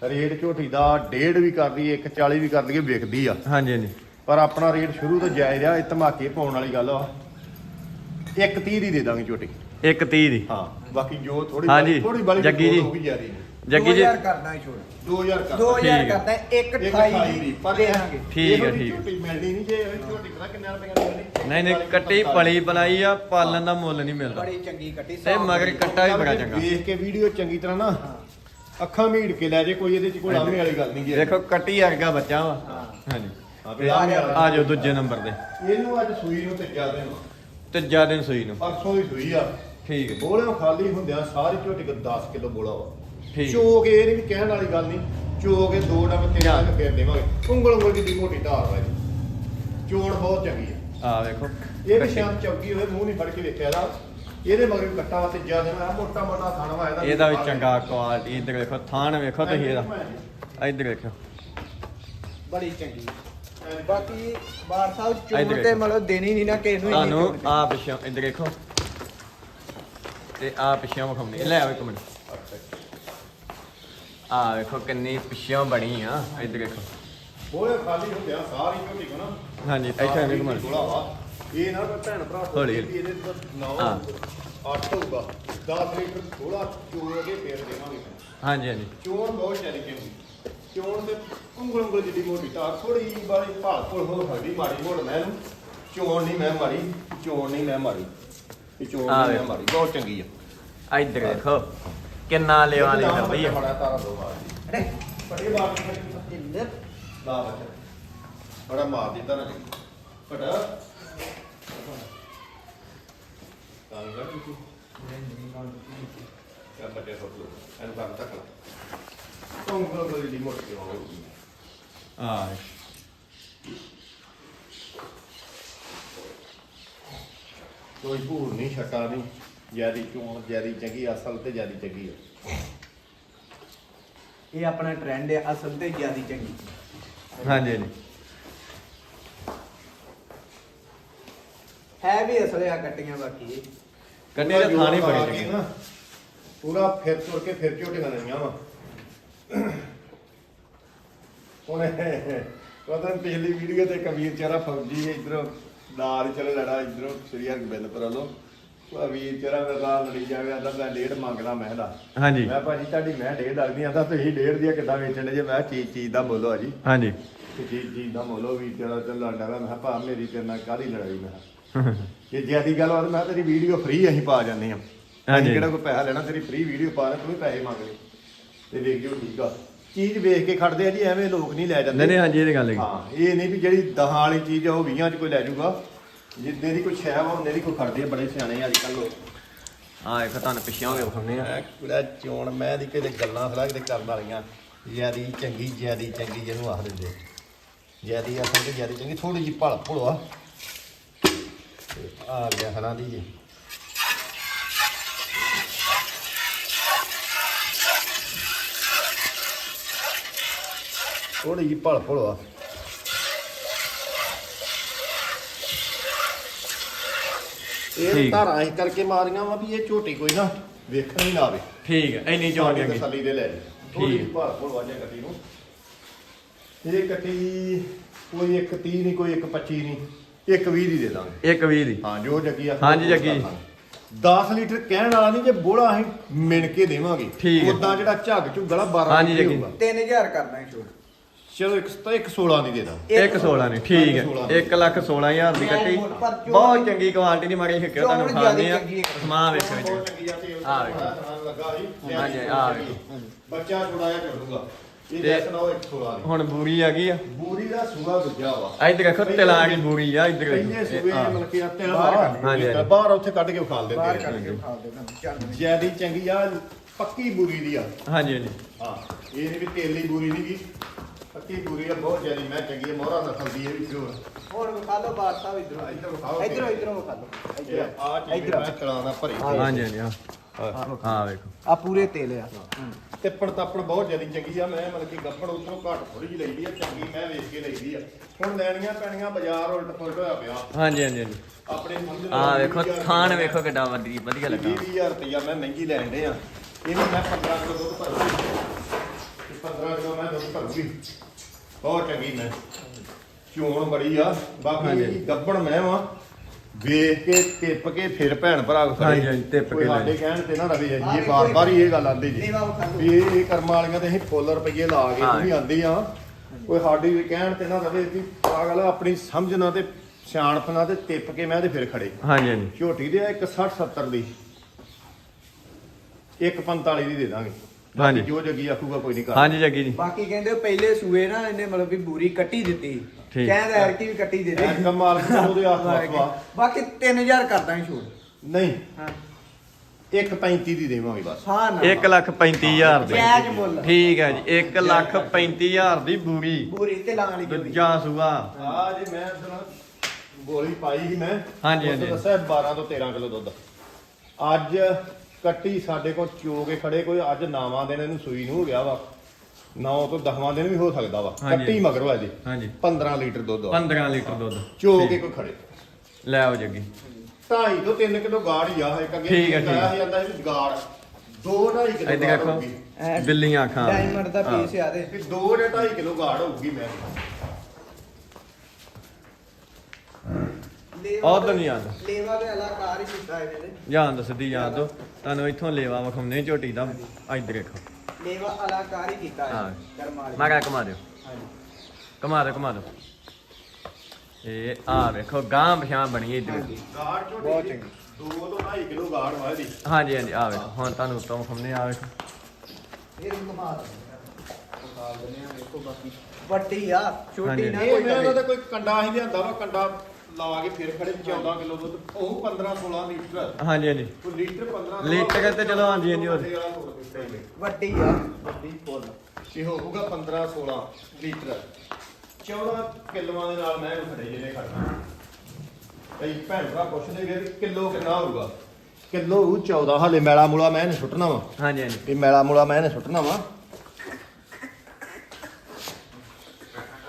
ਰੇਟ ਝੋਟੀ ਦਾ ਡੇਢ ਵੀ ਕਰਦੀ 140 ਵੀ ਕਰ ਲਈਏ ਵਿਕਦੀ ਆ। ਹਾਂਜੀ ਹਾਂਜੀ। ਪਰ ਆਪਣਾ ਰੇਟ ਸ਼ੁਰੂ ਤੋਂ ਜਾਇਜ਼ ਆ ਇਹ ਧਮਾਕੇ ਪਾਉਣ ਵਾਲੀ ਗੱਲ ਆ। 130 ਦੀ ਦੇ ਦਾਂਗੇ ਝੋਟੀ। ਇੱਕ 30 ਦੀ। ਹਾਂ ਬਾਕੀ ਜੋ ਥੋੜੀ ਥੋੜੀ ਬਾਲੀ ਜੱਗੀ ਜੀ। ਹੋਊਗੀ ਜਾਰੀ ਜੱਗੀ ਜੀ। 2000 ਕਰਦਾ ਛੋੜ 2000 ਕਰ 2000 ਠੀਕ ਹੈ। ਕਰਦਾ ਇੱਕ ਇੱਕ 28 ਅਠਾਈ ਦੀ। ਪਰ ਦੇਾਂਗੇ। ਠੀਕ ਹੈ। ਝੋਟੀ ਮਿਲਣੀ ਨਹੀਂ ਜੇ ਇਹ ਝੋਟੀ ਪਤਾ ਕਿੰਨੇ ਰੁਪਏ ਦੀ ਮਿਲਣੀ ਨਹੀਂ ਨਹੀਂ ਕੱਟੀ ਪਲੀ ਪਲਾਈ ਆ ਪਾਲਣ ਦਾ ਮੁੱਲ ਨਹੀਂ ਮਿਲਦਾ। ਬੜੀ ਚੰਗੀ ਕੱਟੀ ਤੇ ਮਗਰ ਕੱਟਾ ਵੀ ਬੜਾ ਚੰਗਾ। ਵੇਖ ਕੇ ਵੀਡੀਓ ਚੰਗੀ ਤਰ੍ਹਾਂ ਨਾ ਅੱਖਾਂ ਮੀੜ ਕੇ ਲੈ ਜੇ ਕੋਈ ਇਹਦੇ ਚ ਕੋਈ ਆਮੇ ਵਾਲੀ ਗੱਲ ਨਹੀਂ ਗੀ ਦੇਖੋ ਕੱਟੀ ਵਰਗਾ ਬੱਚਾ ਵਾ। ਹਾਂ। ਹਾਂਜੀ। ਆ ਜਾਓ ਦੂਜੇ ਨੰਬਰ ਤੇ। ਇਹਨੂੰ ਅੱਜ ਸੂਈ ਨੂੰ ਤੇ ਜ਼ਿਆਦਾ ਤੀਜਾ ਦਿਨ ਸੂਈ ਨੂੰ। ਪਰਸੋਂ ਦੀ ਸੂਈ ਆ। ਠੀਕ ਹੈ ਬੋਲੇ ਖਾਲੀ ਹੁੰਦਿਆਂ ਸਾਰੀ ਝੋਟੀ ਕੋ 10 ਕਿਲੋ ਬੋਲਾ ਵਾ। ਠੀਕ। ਚੋ ਕੇ ਇਹ ਨਹੀਂ ਵੀ ਕਹਿਣ ਵਾਲੀ ਗੱਲ ਨਹੀਂ। ਚੋ ਕੇ ਦੋ ਡੱਬ ਤਿੰਨ ਡੱਬ ਫੇਰ ਦੇਵਾਂਗੇ। ਉਂਗਲ ਉਂਗਲ ਦੀ ਮੋਟੀ ਧਾਰ ਵਾ ਇਹਦੀ। ਚੋਣ ਬਹੁਤ ਚੰਗੀ ਆ। ਆ ਵੇਖੋ। ਇਹ ਵੀ ਸ਼ਾਮ ਚੌਕੀ ਹੋਵੇ ਮੂੰਹ ਨਹੀਂ ਫੜ ਕੇ ਵੇਖਿਆ ਦਾ ਇਹਦੇ ਮਗਰ ਕੱਟਾ ਵਾ ਤੇ ਜ਼ਿਆਦਾ ਮੈਂ ਮੋਟਾ ਮੋਟਾ ਥਣ ਵਾ ਇਹਦਾ ਇਹਦਾ ਵੀ ਚੰਗਾ ਕੁਆਲਿਟੀ ਇੱਧਰ ਵੇਖੋ ਥਾਣ ਵੇਖੋ ਤੁਸੀਂ ਇਹਦਾ। ਇੱਧਰ ਵੇਖੋ। ਬੜੀ ਚੰਗੀ। ਬਾਕੀ ਬਾਰ ਸਾਹਿਬ ਚੋਣ ਤੇ ਵੇਖੋ। ਮਤਲਬ ਦੇਣੀ ਨਹੀਂ ਨਾ ਕਿਸੇ ਨੂੰ ਤੁਹਾਨੂੰ। ਆ ਪਿੱਛੋਂ ਇੱਧਰ ਵੇਖੋ। ਤੇ ਆ ਪਿੱਛੋਂ ਵਿਖਾਉਣੀ ਲੈ ਆਓ ਇੱਕ ਮਿੰਟ। ਆ ਵੇਖੋ ਕਿੰਨੀ ਪਿੱਛੋਂ ਬਣੀ ਆ। ਇੱਧਰ ਵੇਖੋ। ਬੋਲੇ ਖਾਲੀ ਹੁੰਦੇ ਆ ਸਾਰੀ ਝੋਟੀ ਕੋ ਨਾ। ਹਾਂਜੀ ਇੱਥੇ ਐਵੇਂ ਘੁਮਾ ਥੋੜਾ ਵਾ। ਇਹ ਨਾ ਭੈਣ ਭਰਾ ਹੌਲੀ। ਇਹਦੇ ਤੋਂ ਨੌ ਹਾਂ। 8 ਹੋਊਗਾ। 10 ਲੀਟਰ ਥੋੜਾ ਚੋਰ ਕੇ ਫੇਰ ਦੇਵਾਂਗੇ। ਹਾਂਜੀ ਹਾਂਜੀ। ਚੋਣ ਬਹੁਤ ਜ਼ਿਆਦਾ ਚੰਗੀ ਚੋਣ ਤੇ ਉਂਗਲ ਉਂਗਲ ਜਿੱਡੀ ਮੋਟੀ ਤਾਂ ਥੋੜੀ ਬਾਰੀ ਭਾਲ ਭੁਲ ਹੋ ਸਕਦੀ ਮਾੜੀ ਮੋੜ ਮੈਂ ਇਹਨੂੰ। ਚੋਣ ਨਹੀਂ ਮੈਂ ਮਾਰੀ ਚੋਣ ਨਹੀਂ ਮੈਂ ਮਾਰੀ। ਇਹ ਚੋਣ ਆ ਨਹੀਂ ਮੈਂ ਵੇਖੋ। ਮਾਰੀ ਬਹੁਤ ਚੰਗੀ ਆ। ਇੱਧਰ ਦੇਖੋ ਕਿੰਨਾ ਲੇਵਾ ਲਈ ਕਰਦੀ ਆ ਬੜਾ ਤਾਰਾ ਦੋ ਬਾਰ ਅਰੇ ਬੜੇ ਬਾਰ ਇੰਦਰ ਦਾ ਬੱਚਾ। ਬੜਾ ਮਾਰ ਦਿੱਤਾ ਨਾ ਬੜਾ ਤਾਂ ਕਰ ਤੁਸੀਂ ਕਿਆ ਬੱਚੇ ਹੋ ਤੂੰ ਇਹਨੂੰ ਕੰਮ ਤੱਕ ਲਾ ਤੋਂ ਗਲ ਗਲ ਦੀ ਮੋਟੀ ਹੋ ਗਈ ਆ ਕੋਈ ਭੂਰ ਨਹੀਂ ਛਟਾ ਨਹੀਂ ਜਿਆਦੀ ਚੋਣ ਜਿਆਦੀ ਚੰਗੀ ਅਸਲ ਤੇ ਜਿਆਦੀ ਚੰਗੀ ਆ ਇਹ ਆਪਣਾ ਟ੍ਰੈਂਡ ਹੈ। ਅਸਲ ਤੇ ਜ਼ਿਆਦਾ ਚੰਗੀ ਹਾਂਜੀ ਹਾਂਜੀ। ਹੈ ਵੀ ਅਸਲ ਆ ਕੱਟੀਆਂ ਬਾਕੀ। ਇਹ। ਕੰਨੇ ਦਾ ਥਾਣੀ ਬੜੀ ਚੰਗੀ ਨਾ ਪੂਰਾ ਫਿਰ ਤੁਰ ਕੇ ਫਿਰ ਝੋਟੀਆਂ ਲੈਣੀਆਂ ਵਾ। ਉਹਨੇ ਪਤਾ ਨੀ ਪਿਛਲੀ ਵੀਡੀਓ ਤੇ ਕਬੀਰ ਚਾਰਾ ਫੌਜੀ ਇਧਰੋਂ ਨਾਲ ਚਲੇ ਲੜਾ ਇਧਰੋਂ ਸ੍ਰੀ ਹਰਗੋਬਿੰਦਪੁਰ ਵੱਲੋਂ। ਵੀਰ ਚਾਰਾ ਮੇਰੇ ਨਾਲ ਲੜੀ ਜਾਵੇ ਆਂਦਾ ਮੈਂ ਡੇਢ ਮੰਗਦਾ ਮੈਂ ਦਾ ਹਾਂਜੀ। ਮੈਂ ਭਾਜੀ ਤੁਹਾਡੀ ਮੈਂ ਡੇਢ ਲੱਗਦੀ ਆਂਦਾ ਤੁਸੀਂ ਡੇਢ ਦੀ ਕਿੱਦਾਂ ਵੇਚਣ ਜੇ? ਮੈਂ ਕਿਹਾ ਚੀਜ਼ ਚੀਜ਼ ਦਾ ਮੁੱਲ ਆ ਜੀ। ਹਾਂਜੀ। ਤੇ ਚੀਜ਼ ਚੀਜ਼ ਦਾ ਮੁੱਲ ਉਹ ਵੀਰ ਚਾਰਾ ਤੇ ਲੜਦਾ ਵਾ ਮੈਂ ਕਿਹਾ ਭਾ ਮੇਰੀ ਤੇਰੇ ਨਾਲ ਕਾਹਦੀ ਲੜਾਈ ਮੈਂ ਕਿਹਾ। ਜੇ ਜਿਆਦੀ ਗੱਲ ਹੋਵੇ ਮੈਂ ਤੇਰੀ ਵੀਡੀਓ ਫ੍ਰੀ ਅਸੀਂ ਪਾ ਜਾਂਦੇ ਹਾਂ। ਹਾਂਜੀ। ਕਿਹੜਾ ਕੋਈ ਪੈਸਾ ਲੈਣਾ ਤੇਰੀ ਫ੍ਰੀ ਵੀਡੀਓ ਪਾ ਰਹੇ ਤੂੰ ਵੀ ਪੈਸੇ ਮੰਗ ਲਈ ਤੇ ਵੇਖ ਜਿਓ ਠੀਕ ਆ। ਚੀਜ਼ ਵੇਖ ਕੇ ਖੜਦੇ ਆ ਜੀ ਐਵੇਂ ਲੋਕ ਨਹੀਂ ਲੈ ਜਾਂਦੇ। ਨਹੀਂ ਨਹੀਂ ਹਾਂਜੀ ਇਹ ਤਾਂ ਗੱਲ ਹੈ ਹਾਂ ਇਹ ਨਹੀਂ ਵੀ ਜਿਹੜੀ ਦਹਾਂ ਵਾਲੀ ਚੀਜ਼ ਆ ਉਹ 20 ਚ ਕੋਈ ਲੈ ਜਾਊਗਾ। ਜਿੱਦੇ ਦੀ ਕੋਈ ਸ਼ੈ ਵਾ ਉਹਨੇ ਦੀ ਕੋਈ ਖੜਦੇ ਆ ਬੜੇ ਸਿਆਣੇ ਅੱਜ ਕੱਲ ਲੋਕ। ਆ ਇੱਕ ਤੁਹਾਨੂੰ ਪਿੱਛੇ ਹੋ ਕੇ ਵਿਖਾਉਂਦੇ ਆ। ਮੈਂ ਕੁੜਾ ਚੋਣ ਮੈਂ ਦੀ ਕਿਤੇ ਗੱਲਾਂ ਸਲਾਹ ਕਿਤੇ ਕਰਨ ਵਾਲੀਆਂ। ਜਿਆਦੀ ਚੰਗੀ ਜਿਆਦੀ ਚੰਗੀ ਜਿਹਨੂੰ ਆਖ ਦਿੰਦੇ। ਜਿਆਦੀ ਅਸਲ ਤੇ ਜਿਆਦੀ ਚੰਗੀ ਥੋੜੀ ਜਿਹੀ ਭਲ ਭੁਲਵਾ ਆ ਗਿਆ ਹਨਾ ਦੀ ਜੀ। ਥੋੜੀ ਜਿਹੀ ਭਲ ਭੁਲਵਾ ਇਹ ਠੀਕ। ਧਾਰਾਂ ਇਸ ਕਰਕੇ ਮਾਰੀਆਂ ਵਾ ਵੀ ਇਹ ਝੋਟੀ ਕੋਈ ਨਾ ਵੇਖਣ ਹੀ ਨਾ ਆਵੇ। ਠੀਕ ਹੈ ਇੰਨੀ ਚੌਣ ਸਾਡੀ ਹੈਗੀ ਤਸੱਲੀ ਦੇ ਲੈ ਜੀ ਥੋੜੀ। ਜਿਹੀ ਭਾਰ ਭੁਲ ਵਾਜਿਆ ਗੱਡੀ ਨੂੰ। ਇਹ ਗੱਡੀ ਕੋਈ ਇੱਕ 30 ਨਹੀਂ ਕੋਈ ਇੱਕ 25 ਨਹੀਂ। ਇੱਕ 20 ਦੀ ਦੇ ਦਾਂਗੇ। ਇੱਕ 20 ਦੀ। ਹਾਂ ਜੋ ਜੱਗੀ ਆ ਹਾਂਜੀ, ਜੱਗੀ। 10 ਲੀਟਰ ਕਹਿਣ ਵਾਲਾ ਨਹੀਂ ਜੇ ਬੋਲਾ ਅਸੀਂ ਮਿਣ ਕੇ ਦੇਵਾਂਗੇ। ਠੀਕ ਹੈ। ਉਦਾਂ ਜਿਹੜਾ ਝੱਗ ਝੁੱਗਲਾ 12 ਹਾਂਜੀ, ਲੀਟਰ ਜੱਗੀ। ਹੋਊਗਾ। 3000 ਕਰਨਾ ਛੋੜ ਚਲੋ ਇੱਕ ਤਾਂ ਇੱਕ 16 ਦੀ ਦੇ ਦਾਂ ਇੱਕ 16 ਨਹੀਂ ਠੀਕ ਹੈ। ਦੀ। 1 ਲੱਖ 16000 ਦੀ ਕੱਟੀ। ਪਰ ਚੋਣ- ਬਹੁਤ ਚੰਗੀ ਕੁਆਲਿਟੀ ਦੀ ਮਾਰੀ ਹਿੱਕੇ ਤੁਹਾਨੂੰ ਚੋਣ ਖਾਣੇ ਆ। ਜ਼ਿਆਦਾ ਚੰਗੀ ਹੈ। ਸਮਾਂ ਵੇਖੋ। ਜੀ ਆ ਸੀ। ਹਾਂਜੀ, ਆ ਵੇਖੋ। ਬੱਚਾ ਜਿਹਾ ਚੜੂਗਾ ਇਹ ਤੇ- ਦੱਸਣਾ ਇੱਕ 16 ਦੀ ਹੁਣ ਬੂਰੀ ਆ ਗਈ ਆ। ਬੂਰੀ ਦਾ ਸੂਆ ਦੂਜਾ ਵਾ। ਇੱਧਰ ਦੇਖੋ ਤਿਲਾਂ ਦੀ ਬੂਰੀ ਆ ਇੱਧਰ ਪਹਿਲੇ ਦੇਖੋ। ਸੂਏ ਇਹ ਆ। ਮਤਲਬ ਕਿ ਤਿਲ ਬਾਹਰ ਬਾਹਰ ਕੱਢ ਹਾਂਜੀ, ਹਾਂਜੀ। ਬਾਹਰ ਉੱਥੇ ਕੱਢ ਕੇ ਵਿਖਾਲ ਦਿੰਦੇ ਬਾਹਰ ਆ। ਕੱਢ ਕੇ ਖਾ ਦੇ ਤੁਹਾਨੂੰ ਚੱਲ ਜਿਆਦੀ ਚੰਗੀ ਆ ਪੱਕੀ ਬੂਰੀ ਦੀ ਆ। ਹਾਂਜੀ ਹਾਂਜੀ। ਹਾਂ ਇਹ ਨਹੀਂ ਵੀ ਤੇਲੀ ਬੂਰੀ ਨਹੀਂ ਗੀ ਪੱਕੀ ਬੂਰੀ ਆ ਬਹੁਤ ਜਿਆਦੀ ਮੈਂ ਚੰਗੀ ਆ ਮੋਹਰਾ ਨਸਲ ਦੀ ਇਹ ਵੀ ਪਿਓਰ ਹੁਣ ਵਿਖਾ ਲਓ ਬਾਰ ਸਾਹਿਬ ਇਧਰੋਂ। ਇੱਧਰ ਵਿਖਾਓ ਇਧਰੋਂ ਇਧਰੋਂ ਵਿਖਾ ਲਓ ਇਹ ਆ ਚੀਜ਼ ਇੱਧਰ। ਮੈਂ ਚਲਾਣਾ ਭਰੀ। ਹਾਂਜੀ ਹਾਂਜੀ ਆ ਆ ਵੇਖੋ। ਆ ਪੂਰੇ ਤੇਲ ਆ। ਤਿੱਪੜ ਤਾਪੜ ਬਹੁਤ ਜਿਆਦੀ ਚੰਗੀ ਆ ਮੈਂ ਮਤਲਬ ਕਿ ਗੱਪੜ ਉਤੋਂ ਘੱਟ ਥੋੜੀ ਜਿਹੀ ਲਈਦੀ ਆ ਚੰਗੀ ਮੈਂ ਵੇਚ ਕੇ ਲਈਦੀ ਆ। ਹੁਣ ਲੈਣੀਆਂ ਪੈਣੀਆਂ ਬਾਜ਼ਾਰ ਉਲਟ ਪੁਲਟ ਹੋਇਆ ਪਿਆ। ਹਾਂਜੀ ਹਾਂਜੀ ਹਾਂਜੀ। ਆਪਣੇ ਸਮਝ ਆ ਵੇਖੋ ਥਾਨ ਵੇਖੋ ਕਿੱਡਾ ਵਧੀਆ ਵਧੀਆ ਲੱਗਾ। 20000 ਰੁਪਇਆ ਮੈਂ ਮਹਿੰਗੀ ਲੈਣ ਦੇ ਆ ਇਹਨੂੰ ਮੈਂ 15 ਕਿਲੋ ਦੁੱਧ ਭਰੂੰਗੀ 15 ਕਿਲੋ ਮੈਂ ਦੁੱਧ ਭਰੂੰਗੀ ਬਹੁਤ ਚੰਗੀ ਮੈਂ। ਚੋਣ ਬੜੀ ਆ। ਬਾਕੀ। ਗੱਬੜ ਮੈਂ ਵਾਂ। ਵੇਖ ਕੇ ਟਿੱਪ ਕੇ ਫਿਰ ਭੈਣ ਭਰਾ ਕੋ ਹਾਂਜੀ, ਹਾਂਜੀ, ਟਿੱਪ ਕੇ ਲੈ। ਸਾਡੇ ਕਹਿਣ ਤੇ ਨਾ ਰਵੇ ਜੀ ਵੀ ਬਾਰ ਬਾਰ ਹੀ ਇਹ ਗੱਲ ਆਂਦੀ ਜੀ। ਲਓ। ਵੀ ਇਹ ਇਹ ਕਰਮਾਂ ਵਾਲੀਆਂ ਤੇ ਅਸੀਂ ਫੁੱਲ ਰੁਪਏ ਲਾ ਕੇ ਹਾਂ। ਆਂਦੀ ਆ। ਕੋਈ ਸਾਡੀ ਵੀ ਕਹਿਣ ਤੇ ਨਾ ਰਵੇ ਵੀ ਪਾਗਲ ਆਪਣੀ ਸਮਝ ਨਾਲ ਤੇ ਸਿਆਣਪ ਨਾਲ ਤੇ ਟਿੱਪ ਕੇ ਮੈਂ ਤੇ ਫਿਰ ਖੜੇ। ਹਾਂਜੀ ਹਾਂਜੀ। ਝੋਟੀ ਦੇ ਆ ਇੱਕ 60 70 ਦੀ। ਇੱਕ 45 ਦੀ ਦੇ ਦਾਂਗੇ। ਹਾਂਜੀ। ਜੋ ਜੱਗੀ ਆਖੂਗਾ ਕੋਈ ਨਹੀਂ ਕਰ ਹਾਂਜੀ ਜੱਗੀ ਜੀ। ਬਾਕੀ ਕਹਿੰਦੇ ਪਹਿਲੇ ਸੂਏ ਨਾ ਇਹਨੇ ਮਤਲਬ ਵੀ ਬੂਰੀ ਕੱਟੀ ਦਿੱਤੀ। ਠੀਕ। ਕਹਿੰਦਾ ਐਰ ਕੀ ਵੀ ਕੱਟੀ ਦੇ ਦੇ ਐ ਕਮਾਲ ਦਾ ਉਹਦੇ ਆਸ-ਪਾਸ ਵਾ। ਬਾਕੀ 3000 ਕਰਦਾ ਹੀ ਛੋੜ ਨਹੀਂ। ਹਾਂ। ਇੱਕ 35 ਦੀ ਦੇਵਾਂਗੇ ਬਸ। ਹਾਂ ਨਾ 1 ਲੱਖ 35000 ਦੀ। ਜਾਇਜ਼ ਮੁੱਲ। ਠੀਕ ਹੈ ਜੀ 1 ਲੱਖ 35000 ਦੀ ਬੂਰੀ। ਬੂਰੀ ਤੇ ਲਾਂ ਵਾਲੀ ਗੱਡੀ ਦੂਜਾ ਸੂਆ। ਆ ਜੇ ਮੈਂ ਤੈਨੂੰ ਗੋਲੀ ਪਾਈ ਸੀ ਮੈਂ। ਹਾਂਜੀ, ਉਸ ਤੋਂ ਹਾਂਜੀ। ਦੱਸਿਆ 12 ਤੋਂ 13 ਕਿਲੋ ਦੁੱਧ। ਅੱਜ ਕੱਟੀ ਸਾਡੇ ਕੋਲ ਚੋ ਕੇ ਖੜੇ ਕੋਈ ਅੱਜ ਨਾਵਾਂ ਦਿਨ ਇਹਨੂੰ ਸੂਈ ਨੂੰ ਹੋ ਗਿਆ ਵਾ। 9 ਤੋਂ 10ਵਾਂ ਦਿਨ ਵੀ ਹੋ ਸਕਦਾ ਵਾ। ਹਾਂਜੀ। ਕੱਟੀ ਮਗਰੋਂ ਇਹਦੀ ਹਾਂਜੀ। 15 ਲੀਟਰ ਦੁੱਧ ਵਾ। 15 ਲੀਟਰ ਦੁੱਧ। ਚੋ। ਕੇ ਕੋਈ ਖੜੇ। ਲੈ ਆਓ ਜੱਗੀ। ਢਾਈ ਤੋਂ 3 ਕਿਲੋ ਗਾੜ ਹੀ ਆ ਇੱਕ ਅੱਗੇ ਠੀਕ ਹੈ, ਠੀਕ ਆਇਆ ਸੀ ਜਾਂਦਾ ਸੀ ਗਾੜ। ਦੋ ਢਾਈ ਕਿਲੋ ਇੱਧਰ ਗਾੜ ਦੇਖੋ। ਹੋਊਗੀ। ਬਿੱਲੀਆਂ ਅੱਖਾਂ ਡਾਇਮੰਡ ਦਾ। ਪੀਸ ਆ ਦੇ ਤੇ ਦੋ ਜਾਂ ਢਾਈ ਕਿਲੋ ਗਾੜ ਹੋਊਗੀ ਮੈਂ। ਉਹ ਤਾਂ ਨਹੀਂ ਆਉਂਦਾ। ਲੇਵਾ ਦੇ ਅਲਾਕਾਰ ਹੀ ਕੀਤਾ ਇਹਨੇ ਨੇ। ਜਾਣ ਦੋ ਸਿੱਧੀ ਜਾਣ ਦੋ ਤੁਹਾਨੂੰ ਇੱਥੋਂ ਲੇਵਾ ਵਿਖਾਉਂਦੇ ਝੋਟੀ ਦਾ ਇੱਧਰ ਦੇਖੋ ਲੇਵਾ ਅਲਾਕਾਰ ਹੀ ਕੀਤਾ ਹਾਂ। ਹੈ ਕਰਮ ਵਾਲੇ ਮੈਂ ਕਿਹਾ ਘੁਮਾ ਦਿਓ ਹਾਂਜੀ। ਘੁਮਾ ਦਿਓ ਘੁਮਾ ਦਿਓ ਇਹ ਆ ਵੇਖੋ ਗਾਂ ਪਛਾਂ ਬਣੀ ਇੱਧਰ। ਗਾੜ ਝੋਟੀ ਬਹੁਤ ਦੀ ਚੰਗੀ। ਦੋ ਤੋਂ ਢਾਈ ਕਿਲੋ ਗਾੜ ਵਾ ਇਹਦੀ ਹਾਂਜੀ ਹਾਂਜੀ ਆ ਵੇਖੋ ਹੁਣ ਤੁਹਾਨੂੰ ਉੱਤੋਂ ਵਿਖਾਉਂਦੇ ਆ ਵੇਖੋ ਇਹ ਰਿੰਗ ਮਾਰ ਦਿੰਦੇ ਆ ਵੇਖੋ ਬਾਕੀ ਵੱਡੀ ਆ ਛੋਟੀ ਹਾਂਜੀ। ਨਾ ਇਹ ਕੋਈ ਮੈਂ ਕਵੇ। ਉਹਦਾ ਕੋਈ ਕੰਡਾ ਹੀ ਲਿਆਂਦਾ ਵਾ ਕੰਡਾ ਲਾ ਕੇ ਫਿਰ ਖੜੇ 14 ਕਿਲੋ ਦੁੱਧ ਉਹ 15 16 ਲੀਟਰ। ਹਾਂਜੀ ਹਾਂਜੀ। ਉਹ ਲੀਟਰ 15 ਲੀਟਰ ਤੇ ਚਲੋ ਹਾਂਜੀ ਹਾਂਜੀ ਹੋਰ। ਵੱਡੀ ਆ। ਵੱਡੀ ਫੁੱਲ। ਇਹ ਹੋਊਗਾ 15 16 ਲੀਟਰ। 14 ਕਿਲੋਆਂ ਦੇ ਨਾਲ ਮੈਂ ਖੜੇ ਜਿਹਨੇ ਖੜਨਾ ਕਈ ਭੈਣ ਭਰਾ ਪੁੱਛਦੇ ਗਏ ਵੀ ਕਿਲੋ ਕਿੰਨਾ ਹੋਊਗਾ? ਕਿਲੋ ਉਹ 14 ਹਲੇ ਮੈਲਾ ਮੂਲਾ ਮੈਂ ਇਹਨੇ ਸੁੱਟਣਾ ਵਾ। ਹਾਂਜੀ ਹਾਂਜੀ। ਵੀ ਮੈਲਾ ਮੂਲਾ ਮੈਂ ਇਹਨੇ ਸੁੱਟਣਾ ਵਾ।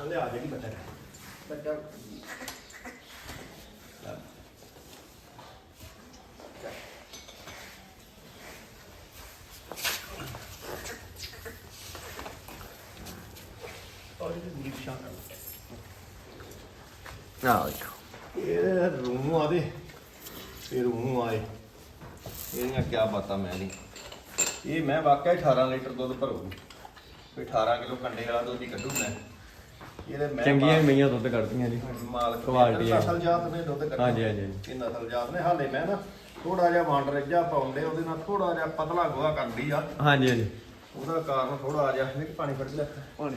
ਹਲੇ ਆ ਜਾਏਗੀ ਬੱਚਾ। ਬੱਚਾ ਆ ਵੇਖੋ ਇਹ ਰੂਮ ਆਦੇ। ਇਹ ਰੂਮ ਆਏ। ਇਹਦੀਆਂ ਕੀ ਬਾਤਾਂ ਮੈਂ ਨਹੀਂ। ਇਹ ਮੈਂ ਵਾਕਿਆ ਹੀ 18 ਲੀਟਰ ਦੁੱਧ ਭਰੂ ਕੋਈ 18 ਕਿਲੋ ਕੰਡੇ ਵਾਲਾ ਦੁੱਧ ਹੀ ਕੱਢੂ ਮੈਂ ਇਹਦੇ ਮੈਂ ਚੰਗੀਆਂ ਮਈਆਂ ਦੁੱਧ ਕੱਢਦੀਆਂ ਜੀ। ਮਾਲਕ ਕੁਆਲਿਟੀ ਹੈ। ਨਸਲ ਜਾਤ ਨੇ ਦੁੱਧ ਹਾਂਜੀ, ਹਾਂਜੀ। ਇਹ ਨਸਲ ਜਾਤ ਨੇ। ਹਾਲੇ ਮੈਂ ਨਾ ਥੋੜਾ ਜਿਹਾ ਵੰਡ ਰੱਜਾ ਪਾਉਂਦੇ ਉਹਦੇ ਨਾਲ ਥੋੜਾ ਜਿਹਾ ਪਤਲਾ ਗੋਹਾ ਕਰਦੀ ਆ। ਹਾਂਜੀ ਹਾਂਜੀ। ਉਹਦਾ ਕਾਰਨ ਥੋੜਾ ਜਿਹਾ ਪਾਣੀ ਫੜ ਲੈ ਹੁਣ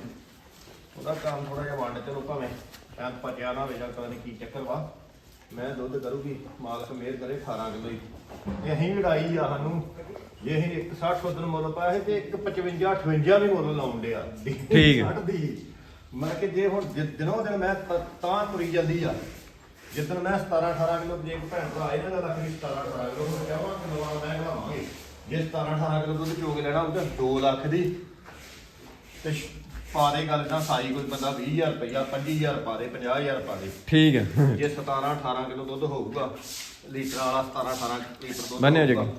ਉਹਦਾ ਕੰਮ ਥੋੜਾ ਜਿਹਾ ਵੰਡ ਚਲੋ ਭਾਵੇਂ। ਐਂ ਪਚਿਆ ਨਾ ਹੋਵੇ ਜਾਂ ਪਤਾ ਨਹੀਂ ਕੀ ਚੱਕਰ ਵਾ। ਮੈਂ ਦੁੱਧ ਕਰੂਗੀ ਮਾਲਕ ਮਿਹਰ ਕਰੇ 18 ਕਿਲੋ ਹੀ। ਤੇ ਅਸੀਂ ਲੜਾਈ ਆ ਸਾਨੂੰ। ਜੇ ਅਸੀਂ 160 ਉਦੋਂ ਮੁੱਲ ਪਾਇਆ ਸੀ ਤੇ 155 58 ਵੀ ਮੁੱਲ ਲਾਉਣ ਡਿਆ। ਠੀਕ ਹੈ। 60 ਦੀ ਮੈਂ ਕਿ ਜੇ ਹੁਣ ਜਿ- ਦਿਨੋਂ ਦਿਨ ਮੈਂ ਤ- ਤਾਂ ਤੁਰੀ ਜਾਂਦੀ ਆ। ਜਿੱਦਣ ਮੈਂ 17 18 ਕਿਲੋ ਜੇ ਇੱਕ ਭੈਣ ਭਰਾ ਇਹਨਾਂ ਦਾ ਲੱਖ ਵੀ 17 18 ਕਿਲੋ ਹੁਣ ਕਹਾਂ ਕਿ ਨਵਾਂ ਮੈਂ ਲਾਵਾਂਗੇ ਜੇ 17 18 ਕਿਲੋ ਦੁੱਧ ਚੋਗ ਲੈਣਾ ਉਹ ਤਾਂ 2 ਲੱਖ ਦੀ। ਤੇ ਸ਼- ਪਾ ਦੇ ਗੱਲ ਤਾਂ ਸਾਈ ਕੋਈ ਬੰਦਾ 20000 ਰੁਪਇਆ 25000 ਪਾ ਦੇ 50000 ਪਾ ਦੇ। ਠੀਕ ਹੈ। ਜੇ 17 18 ਕਿਲੋ ਦੁੱਧ ਹੋਊਗਾ ਲੀਟਰ ਵਾਲਾ 17 18 ਲੀਟਰ ਦੁੱਧ ਬੰਨਿਓ ਜੀ। ਹੋਊਗਾ,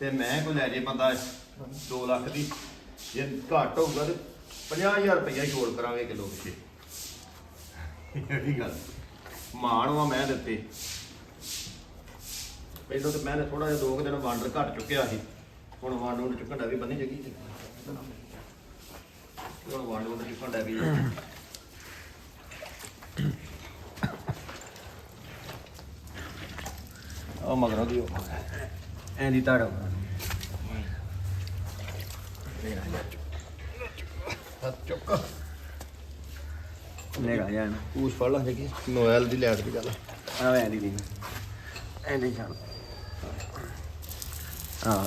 ਤੇ ਮੈਂ ਕੋਈ ਲੈ ਜੇ ਬੰਦਾ 2 ਲੱਖ ਦੀ ਜੇ ਘੱਟ ਹੋਊਗਾ ਤੇ 50000 ਰੁਪਇਆ ਹੀ ਛੋੜ ਕਰਾਂਗੇ ਕਿਲੋ ਪਿੱਛੇ। ਇਹਦੀ ਗੱਲ। ਮਾਣ ਵਾ ਮੈਂ ਦਿੱਤੇ ਪਹਿਲਾਂ ਤਾਂ ਮੈਂ ਥੋੜਾ ਜਿਹਾ ਦੋ ਕੁ ਦਿਨ ਵਾਂਡਰ ਘੱਟ ਚੁੱਕਿਆ ਸੀ। ਹੁਣ ਵਾਂਡ ਵੁੰਡ ਚੁੱਕਣ ਦਾ ਵੀ ਬੰਨੀ ਜਗੀ ਤੇ ਹੁਣ ਵਾਂਡ ਵੁੰਡ ਚੁੱਕਣ ਦਾ ਵੀ। ਉਹ ਮਗਰੋਂ ਦੀ ਉਹ ਐਂਦੀ ਤਾੜਾ ਹੱਥ ਚੁੱਕ। ਨੇਗਾ ਜਾਨ ਪੂਛ ਫੜ ਲਾ ਜਗੀ ਨੋਇਲ ਦੀ ਲੈਟ ਦੀ ਗੱਲ ਆ ਵੇ ਐਂਦੀ ਦੀ ਐਂਦੀ ਛਾਣ ਆ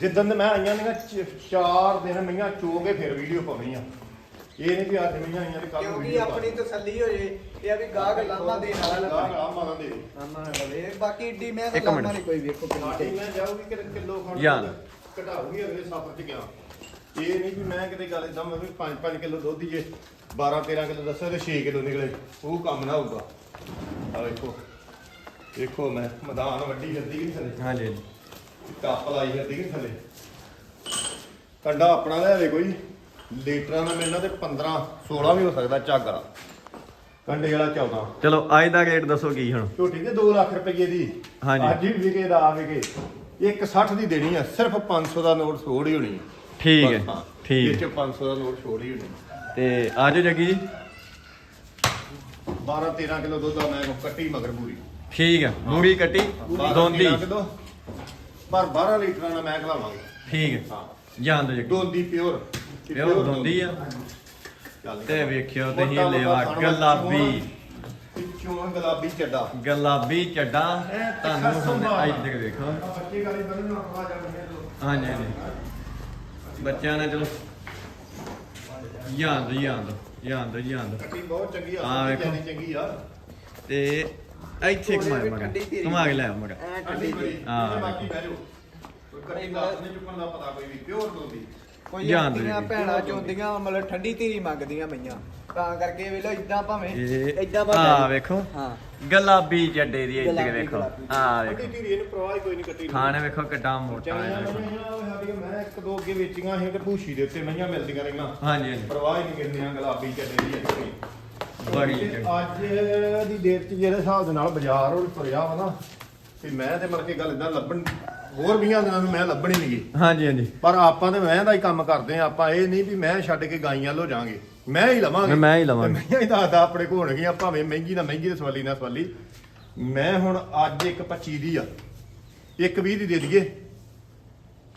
ਜਿੱਦਨ ਤੇ ਮੈਂ ਆਈਆਂ ਨੇ ਚਾਰ ਦਿਨ ਮਈਆਂ ਚੋ ਕੇ ਫਿਰ ਵੀਡੀਓ ਪਾਉਣੀ ਆ ਇਹ ਨਹੀਂ ਵੀ ਅੱਜ ਮਈਆਂ ਆਈਆਂ ਤੇ ਕੱਲ ਕਿਉਂਕਿ ਵੀਡੀਓ ਆਪਣੀ ਤਸੱਲੀ ਹੋ ਜੇ ਇਹ ਵੀ ਗਾਹਕ ਲਾਮਾ ਦੇਣ ਵਾਲਾ ਨਾ ਦੇ। ਲਾਮਾ ਬਾਕੀ ਏਡੀ ਮੈਂ ਤਾਂ ਨਹੀਂ ਕੋਈ ਵੇਖੋ ਸਾਡੀ ਮੈਂ ਜਾਊਗੀ ਵੀ ਕਿਤੇ ਗੱਲ ਇਦਾਂ ਕਿਲੋ ਦੁੱਧ ਜੇ 12-13 ਕਿਲੋ ਦੱਸੋ ਤੇ 6 ਕਿਲੋ ਨਿਕਲੇ। ਉਹ ਕੰਮ ਨਾ ਹੋਊਗਾ। ਆ ਵੇਖੋ। ਦੇਖੋ ਮੈਂ ਮੈਦਾਨ ਵੱਡੀ ਜੱਦੀ ਨਹੀਂ ਥੱਲੇ। ਹਾਂਜੀ ਹਾਂਜੀ। ਕੱਪ ਲਾਈ ਫਿਰਦੀ ਕਿ ਥੱਲੇ। ਕੰਡਾ ਆਪਣਾ ਲੈ ਆਵੇ ਕੋਈ। ਲੀਟਰਾਂ ਦਾ ਮਿਲਣਾ ਤੇ 15 16 ਵੀ ਹੋ ਸਕਦਾ ਝੱਗ ਕੰਡੇ ਵਾਲਾ 14 ਚਲੋ ਅੱਜ ਦਾ ਰੇਟ ਦੱਸੋ ਕੀ ਹੁਣ? ਝੋਟੀ ਦੇ 2 ਲੱਖ ਰੁਪਏ ਦੀ। ਹਾਂਜੀ। ਅੱਜ ਵੀ ਵਿਕੇ ਦਾ ਆ ਵਿਕੇ। 160 ਦੀ ਦੇਣੀ ਆ ਸਿਰਫ 500 ਦਾ ਨੋਟ ਛੋੜ ਹੀ ਹੋਣੀ ਆ। ਠੀਕ ਹੈ ਹਾਂ। ਠੀਕ। ਇਹ ਚ 500 ਦਾ ਨੋਟ ਛੋੜ ਹੀ ਹੋਣੀ ਤੇ ਆਜੋ ਜੱਗੀ ਜੀ। 12 13 ਕਿਲੋ ਦੁੱਧ ਆ ਮੈਂ ਕੱਟੀ ਮਗਰ ਪੂਰੀ। ਠੀਕ ਹੈ ਮੂਰੀ ਕੱਟੀ 12 ਦੋਂਦੀ। 13 ਕਿਲੋ। ਪਰ 12 ਲੀਟਰਾਂ ਨਾਲ ਮੈਂ ਖਲਾਵਾਂਗਾ। ਠੀਕ ਹੈ। ਹਾਂ। ਜਾਣ ਦੋ ਜੱਗੀ ਦੋਂਦੀ ਪਿਓਰ। ਪਿਓਰ ਦੋਂਦੀ ਆ। ਚੱਲ ਤੇ ਵੇਖਿਓ ਮੋਟਾ ਤੁਸੀਂ ਥਣ ਗੁਲਾਬੀ। ਪਿੱਛੋਂ ਗੁਲਾਬੀ ਚੱਡਾ। ਗੁਲਾਬੀ ਚੱਡਾ। ਤੁਹਾਨੂੰ ਹੁਣ ਸੰਭਾਲ। ਅੱਜ ਤੱਕ ਵੇਖੋ। ਬੱਚੇ ਗਾਲੀ ਬੰਨਣ ਨੂੰ ਆਪਣਾ ਜਾਂਦੇ ਹਾਂਜੀ ਹਾਂਜੀ ਬੱਚਿਆਂ ਨੇ ਚਲੋ। ਜਾਂਦ ਜਾਂਦ ਜਾਂਦ ਜਾਂਦ ਕੱਟੀ ਬਹੁਤ ਚੰਗੀ ਆ ਹਾਂ, ਵੇਖੋ। ਚੰਗੀ ਆ। ਤੇ ਇੱਥੇ ਘੁਮਾ ਮਗਾ ਘੁਮਾ ਕੇ ਲੈ ਆ ਮਗਾ ਐ ਹਾਂ। ਬਾਕੀ ਬਹਿ ਜਾਓ ਕੋਈ ਕੱਟੀ ਦਾਤ ਨਹੀਂ ਚੁੱਕਣ ਦਾ ਪਤਾ ਕੋਈ ਵੀ ਪਿਓਰ ਦੁੱਧ ਦੀ ਕੋਈ ਜਾਣ ਦੇ। ਭੈਣਾਂ ਚੋਂਦੀਆਂ ਮਤਲਬ ਠੰਡੀ ਧੀਰੀ ਮੰਗਦੀਆਂ ਮਈਆਂ ਤਾਂ ਕਰਕੇ ਵੇਲੋ ਇਦਾਂ ਭਾਵੇਂ ਇਹ ਇਦਾਂ ਆ ਵੇਖੋ ਹਾਂ ਗੁਲਾਬੀ ਜੱਡੇ ਦੀ ਇੱਥੇ ਗੁਲਾਬੀ, ਵੇਖੋ ਗੁਲਾਬੀ। ਆ ਵੇਖੋ ਧੀਰੀ ਇਹਨੂੰ ਪ੍ਰਵਾਹ ਹੀ ਕੋਈ ਨਹੀਂ ਕੱਟੀ। ਖਾਣੇ ਵੇਖੋ ਕਿੱਡਾ ਮੋਟਾ ਹੈ ਸਾਡੀਆਂ ਮੈਂ ਇੱਕ ਦੋ ਅੱਗੇ ਵੇਚੀਆਂ ਸੀ ਤੇ ਭੂਸ਼ੀ ਦੇ ਉੱਤੇ ਮਈਆਂ ਮਿਲਦੀਆਂ ਰਹੀਆਂ ਹਾਂਜੀ ਹਾਂਜੀ ਪ੍ਰਵਾਹ ਹੀ ਨਹੀਂ ਕਰਨੀਆਂ ਗੁਲਾਬੀ ਚੱਡੇ ਦੀ ਇੱਥੇ ਬੜੀ। ਅੱਜ ਦੀ ਡੇਟ 'ਚ ਜਿਹੜੇ ਹਿਸਾਬ ਦੇ ਨਾਲ ਬਾਜ਼ਾਰ ਉਹ ਤੁਰਿਆ ਵਾ ਨਾ ਤੇ ਮੈਂ ਤੇ ਮਤਲਬ ਕਿ ਗੱਲ ਇਦਾਂ ਲੱਭਣ ਹੋਰ 20 ਦਿਨਾਂ ਨੂੰ ਮੈਂ ਲੱਭਣੀ ਨਹੀਂ ਗਈ ਹਾਂਜੀ ਹਾਂਜੀ। ਪਰ ਆਪਾਂ ਤੇ ਮੈਂ ਦਾ ਹੀ ਕੰਮ ਕਰਦੇ ਆ ਆਪਾਂ ਇਹ ਨਹੀਂ ਵੀ ਮੈਂ ਛੱਡ ਕੇ ਗਾਈਆਂ ਲੋ ਜਾਾਂਗੇ ਮੈਂ ਹੀ ਲਵਾਂਗੇ। ਮੈਂ ਹੀ ਲਵਾਂਗੇ। ਮੈਂ ਹੀ ਦੱਸਦਾ ਆਪਣੇ ਕੋਲ ਹੋਣਗੀਆਂ ਭਾਵੇਂ ਮਹਿੰਗੀ ਨਾ ਮਹਿੰਗੀ ਤੇ ਸਵਾਲੀ ਨਾ ਸਵਾਲੀ। ਮੈਂ ਹੁਣ ਅੱਜ ਇੱਕ 25 ਦੀ ਆ। ਇੱਕ 20 ਦੀ ਦੇ ਦਈਏ।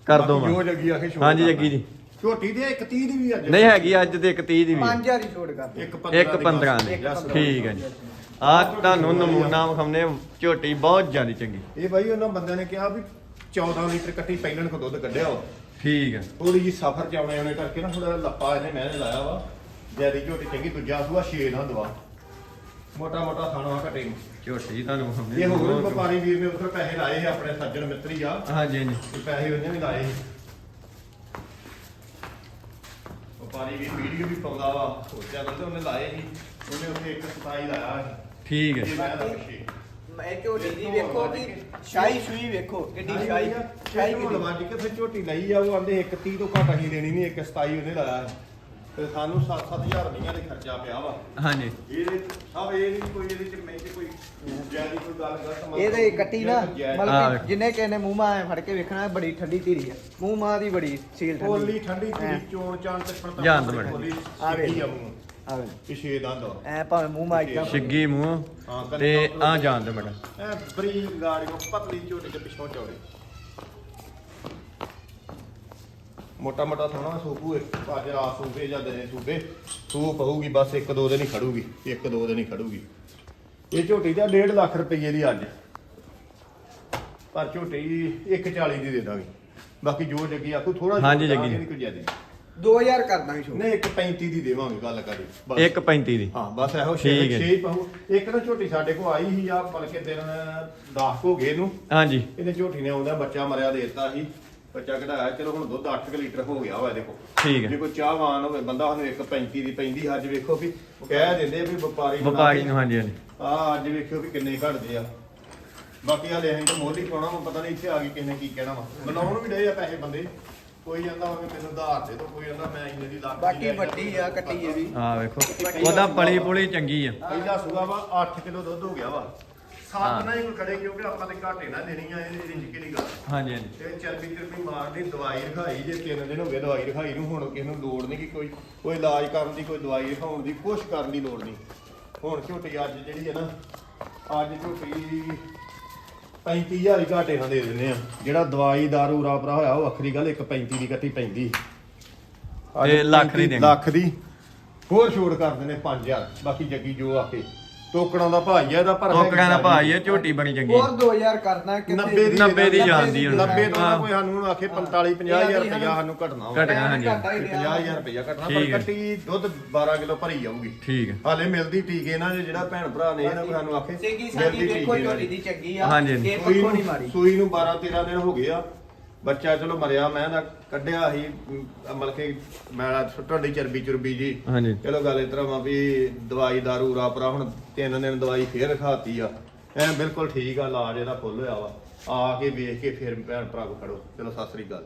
ਕਰ ਦੋ ਜੋ ਜੱਗੀ ਆਖੇ ਹਾਂਜੀ ਜੱਗੀ ਜੀ ਝੋਟੀ ਦੀ ਇੱਕ 30 ਦੀ ਵੀ ਅੱਜ। ਨਹੀਂ ਹੈਗੀ ਅੱਜ ਤੇ ਇੱਕ 30 ਦੀ ਵੀ। ਹੈ। 5000 ਹੀ ਛੋੜ ਕਰ ਇੱਕ ਇੱਕ 15 ਦੀ। ਠੀਕ ਹੈ ਜੀ। ਆ ਤੁਹਾਨੂੰ ਨਮੂਨਾ ਵਿਖਾਉਂਦੇ ਝੋਟੀ ਬਹੁਤ ਜ਼ਿਆਦਾ ਚੰਗੀ। ਇਹ ਬਾਈ ਉਹਨਾਂ ਬੰਦਿਆਂ ਨੇ ਕਿਹਾ ਵੀ 14 ਲੀਟਰ ਕੱਟੀ ਪਹਿਲਣ ਕੋ ਦੁੱਧ ਕੱਢਿਆ ਵਾ ਠੀਕ ਹੈ। ਥੋੜੀ ਜੀ ਸਫਰ ਚ ਆਉਣੇ ਆਉਣੇ ਕਰਕੇ ਨਾ ਥੋੜਾ ਲੱਪਾ ਇਹਨੇ ਮੈਂ ਲਾਇਆ ਵਾ। ਜੈਦੀ ਝੋਟੀ ਚੰਗੀ ਦੂਜਾ ਸੂਆ 6 ਨਾ ਦਵਾ। ਮੋਟਾ ਮੋਟਾ ਖਾਣਾ ਘਟੇ ਨੂੰ। ਝੋਟੀ ਤੁਹਾਨੂੰ ਵਿਖਾਉਂਦੇ ਇਹ ਹੋਰ ਵਪਾਰੀ ਵੀਰ ਨੇ ਉੱਧਰ ਪੈਸੇ ਲਾਏ ਸੀ ਆਪਣੇ ਸੱਜਣ ਮਿੱਤਰੀ ਆ। ਹਾਂਜੀ ਹਾਂਜੀ। ਤੇ ਪੈਸੇ ਉਹਨੇ ਵੀ ਲਾਏ ਸੀ। ਵਪਾਰੀ ਵੀ ਵੀਡੀਓ ਵੀ ਪਾਉਂਦਾ ਵਾ ਚੈਨਲ ਤੇ ਉਹਨੇ ਲਾਏ ਸੀ ਉਹਨੇ ਉੱਥੇ ਇੱਕ 27 ਲਾਇਆ ਸੀ। ਠੀਕ ਇਹ ਹੈ ਮੈਂ ਦਾ ਪਿੱਛੇ ਮੈਂ ਝੋਟੀ ਦੀ ਵੇਖੋ ਵੀ ਸ਼ਾਹੀ ਸ਼ੂਈ ਵੇਖੋ ਕਿੱਡੀ ਸ਼ਾਹੀ ਸ਼ਾਹੀ ਸ਼ਾਹੀ ਕਿੱਡੀ। ਲਵਾ ਕੇ ਫਿਰ ਝੋਟੀ ਲਈ ਆ ਉਹ ਆਂਦੇ ਇੱਕ 30 ਤੋਂ ਘੱਟ ਅਸੀਂ ਦੇਣੀ ਨਹੀਂ ਇੱਕ 27 ਉਹਨੇ ਲਾਇਆ ਸੀ। ਤੇ ਸਾਨੂੰ 7-7000 ਰੁਪਈਆ ਦੇ ਖਰਚਾ ਪਿਆ ਵਾ ਹਾਂਜੀ ਇਹਦੇ ਸਭ ਇਹ ਨਹੀਂ ਕੋਈ ਇਹਦੇ ਚ ਮੈਂ ਤੇ ਕੋਈ ਜਿਆਦੀ ਕੋਈ ਗੱਲ ਗਲਤ ਮਤਲਬ ਇਹਦੇ ਕੱਟੀ ਨਾ ਮਤਲਬ। ਕਿ ਜਿੰਨੇ ਕਿਸੇ ਨੇ ਮੂੰਹ ਮਾਂ ਫੜ ਕੇ ਵੇਖਣਾ ਬੜੀ ਠੰਡੀ ਧੀਰੀ ਆ ਮੂੰਹ ਮਾਂ ਦੀ ਬੜੀ ਸੀਲ ਕੋਲੀ ਠੰਡੀ ਠੰਡੀ ਹੈਂ। ਧੀਰੀ ਚੋਣ ਚਾਣ ਤੇ ਜਾਣ ਮੈਡਮ। ਕੋਲੀ ਆ ਵੇਖ। ਸਿੱਧੀ ਆ ਮੂੰਹ ਆਵੇ ਪਿਛੇ ਦੰਦ ਆ। ਐ ਭਾਵੇਂ ਮੂੰਹ ਮਾਂ ਇਦਾਂ ਛਿੱਗੀ ਮੂੰਹ ਤੇ ਆ ਜਾਣ ਦੇ ਮੈਡਮ ਐ ਬਰੀਕ ਗਾੜੀਆਂ ਪਤਲੀ ਝੋਟੀ ਤੇ ਪਿਛੋਂ ਚੌੜੇ ਮੋਟਾ ਮੋਟਾ ਸੋਹਣਾ ਸੂਪੂ ਇੱਕ ਅੱਜ ਰਾਤ ਸੂਪੇ ਜਾਂ ਦਿਨੇ ਸੂਪੇ। ਸੂਪ ਪਊਗੀ ਬਸ ਇੱਕ ਦੋ ਦਿਨ ਹੀ ਖੜੂਗੀ ਇੱਕ ਦੋ ਦਿਨ ਹੀ ਖੜੂਗੀ। ਇਹ ਝੋਟੀ ਦਾ 1.5 ਲੱਖ ਰੁਪਏ ਦੀ ਅੱਜ। ਪਰ ਝੋਟੀ 140 ਦੀ ਦੇ ਦਾਂਗੇ। ਬਾਕੀ ਜੋ ਜੱਗੀ ਆਖੂ ਥੋੜਾ ਹਾਂਜੀ, ਜੱਗੀ ਜੀ। ਨਹੀਂ ਕੋਈ ਜ਼ਿਆਦਾ। 2000 ਕਰਦਾ ਵੀ ਛੋੜ ਨਹੀਂ ਇੱਕ 35 ਦੀ ਦੇਵਾਂਗੇ ਗੱਲ ਕਰੀ। ਬਸ। ਇੱਕ 35 ਦੀ। ਹਾਂ ਬਸ ਇਹੋ ਠੀਕ ਹੈ 6 6 ਪਹੂ ਇੱਕ ਨਾ ਝੋਟੀ ਸਾਡੇ ਕੋ ਆਈ ਸੀ ਆ ਬਲਕਿ ਦਿਨ 10 ਹੋ ਗਏ ਇਹਨੂੰ। ਹਾਂਜੀ। ਇਹਨੇ ਝੋਟੀ ਨੇ ਆਉਂਦਾ ਬੱਚਾ ਮਰਿਆ ਦੇ ਦਿੱਤਾ ਸੀ। ਬੱਚਾ ਕਢਾਇਆ ਚਲੋ ਹੁਣ ਦੁੱਧ 8 ਲੀਟਰ ਹੋ ਗਿਆ ਵਾ ਇਹਦੇ ਕੋਲ। ਠੀਕ ਹੈ। ਜੇ ਕੋਈ ਚਾਹਵਾਨ ਹੋਵੇ ਬੰਦਾ ਉਹਨੂੰ ਇੱਕ 35 ਦੀ ਪੈਂਦੀ ਅੱਜ ਵੇਖੋ ਵੀ ਕਹਿ ਦਿੰਦੇ ਵੀ ਵਪਾਰੀ ਵਪਾਰੀ ਨੂੰ ਹਾਂਜੀ ਹਾਂਜੀ। ਆ ਅੱਜ ਵੇਖਿਓ ਵੀ ਕਿੰਨੇ ਘਟਦੇ ਆ। ਬਾਕੀ ਹਾਲੇ ਅਸੀਂ ਤਾਂ ਮੁੱਲ ਹੀ ਪਾਉਣਾ ਵਾ ਪਤਾ ਨਹੀਂ ਇੱਥੇ ਆ ਕੇ ਕਿਸ ਨੇ ਕੀ ਕਹਿਣਾ ਵਾ। ਬਣਾਉਣ ਵੀ ਡਏ ਆ ਪੈਸੇ ਬੰਦੇ। ਕੋਈ ਜਾਂਦਾ ਹੋਵੇ ਮੈਨੂੰ ਉਧਾਰ ਦੇ ਦੋ ਕੋਈ ਜਾਂਦਾ ਮੈਂ ਇੰਨੇ ਦੀ ਲੱਖ ਦੀ ਬਾਕੀ ਲੈ ਵੱਡੀ ਆ ਕੱਟੀ ਇਹ ਵੀ। ਆ ਵੇਖੋ ਉਹਦਾ ਪਲੀ ਪੁਲੀ ਚੰਗੀ ਆ। ਪਹਿਲਾ ਸੂਆ ਵਾ 8 ਕਿਲੋ ਦੁੱਧ ਹੋ ਗਿਆ ਵਾ। ਹਾਂ। ਸੱਤ ਨਾਲ ਹੀ ਕੋਈ ਖੜੇ ਕਿਉਂਕਿ ਆਪਾਂ ਤੇ ਘਾਟੇ ਨਾ ਦੇਣੀ ਆ ਇਹਦੀ ਰਿੰਜ ਕਿਹੜੀ ਗੱਲ ਹਾਂਜੀ ਹਾਂਜੀ। ਤੇ ਚਰਬੀ ਚਰਬੀ ਮਾਰਦੀ ਦਵਾਈ ਰਖਾਈ ਜੇ ਤਿੰਨ ਦਿਨ ਹੋ ਗਏ ਦਵਾਈ ਰਖਾਈ ਨੂੰ ਹੁਣ ਕਿਸੇ ਨੂੰ ਲੋੜ ਨਹੀਂ ਕਿ ਕੋਈ ਕੋਈ ਇਲਾਜ ਕਰਨ ਦੀ ਕੋਈ ਦਵਾਈ ਰਖਾਉਣ ਦੀ ਕੁਛ ਕਰਨ ਦੀ ਲੋੜ ਨਹੀਂ ਹੁਣ ਝੋਟੀ ਅੱਜ ਜਿਹੜੀ ਹੈ ਨਾ ਅੱਜ ਝੋਟੀ 35000 ਹੀ ਘਾਟੇ ਨਾਲ ਦੇ ਦਿੰਦੇ ਆ। ਜਿਹੜਾ ਦਵਾਈ ਦਾਰੂ ਰਾਪਰਾ ਹੋਇਆ ਉਹ ਵੱਖਰੀ ਗੱਲ ਇੱਕ 35 ਦੀ ਕੱਟੀ ਪੈਂਦੀ। ਅੱਜ ਇਹ ਲੱਖ ਦੀ 35 ਦੇਣੀ। ਲੱਖ ਦੀ ਹੋਰ ਛੋੜ ਕਰ ਦਿੰਦੇ 5000 ਬਾਕੀ ਜੱਗੀ ਜੋ ਆਕੇ ਟੋਕੜਾਂ ਦਾ ਭਾਈ ਆ ਇਹਦਾ ਪਰ ਹੈਗੀ ਟੋਕੜਾਂ ਦਾ। ਭਾਈ ਇਹ ਝੋਟੀ ਬਣੀ ਚੰਗੀ। ਹੋਰ 2000 ਕਰਦਾ ਕਿੱਥੇ 90 ਦੀ 90 ਦੀ ਜਾਂਦੀ ਹੁਣ। 90 ਤੋਂ ਨਾ ਹਾਂ। ਕੋਈ ਸਾਨੂੰ ਆਖੇ 45 50000 ਰੁਪਇਆ ਸਾਨੂੰ ਘਟਣਾ ਘਟਣਾ ਹਾਂਜੀ। ਘਾਟਾ ਹੀ ਰਿਹਾ। 50000 ਰੁਪਇਆ ਘਟਣਾ ਪਰ ਹੈ। ਕੱਟੀ ਦੁੱਧ 12 ਕਿਲੋ ਭਰੀ ਜਾਊਗੀ। ਠੀਕ ਹੈ। ਹਾਲੇ ਮਿਲਦੀ ਟੀਕੇ ਨਾ ਜਿਹੜਾ ਭੈਣ ਭਰਾ ਨੇ ਇਹਨਾਂ ਕੋਈ ਸਾਨੂੰ ਆਖੇ ਵੇਖੋ ਝੋਟੀ ਦੀ। ਚੰਗੀ ਆ ਹਾਂਜੀ, ਸੂਈ ਨੂੰ 12 13 ਦਿਨ ਹੋ ਗਏ ਆ। ਬੱਚਾ ਚਲੋ ਮਰਿਆ ਮੈਂ ਨਾ ਕੱਢਿਆ ਸੀ ਮਤਲਬ ਕਿ ਮੈਂ ਸੁੱਟਣ ਦੀ ਚਰਬੀ ਚੁਰਬੀ ਜੀ। ਹਾਂਜੀ। ਚਲੋ ਗੱਲ ਇਸ ਤਰ੍ਹਾਂ ਵਾ ਵੀ ਦਵਾਈ ਦਾਰੂ ਰਾਪਰਾ ਹੁਣ ਤਿੰਨ ਦਿਨ ਦਵਾਈ ਫੇਰ ਰਖਾਤੀ ਆ। ਐ ਬਿਲਕੁਲ ਠੀਕ ਆ ਇਲਾਜ ਇਹਦਾ ਫੁੱਲ ਹੋਇਆ ਵਾ। ਆ ਕੇ ਵੇਖ ਕੇ ਫਿਰ ਭੈਣ ਭਰਾ ਖੜੋ। ਚਲੋ ਸਤਿ ਸ੍ਰੀ ਅਕਾਲ।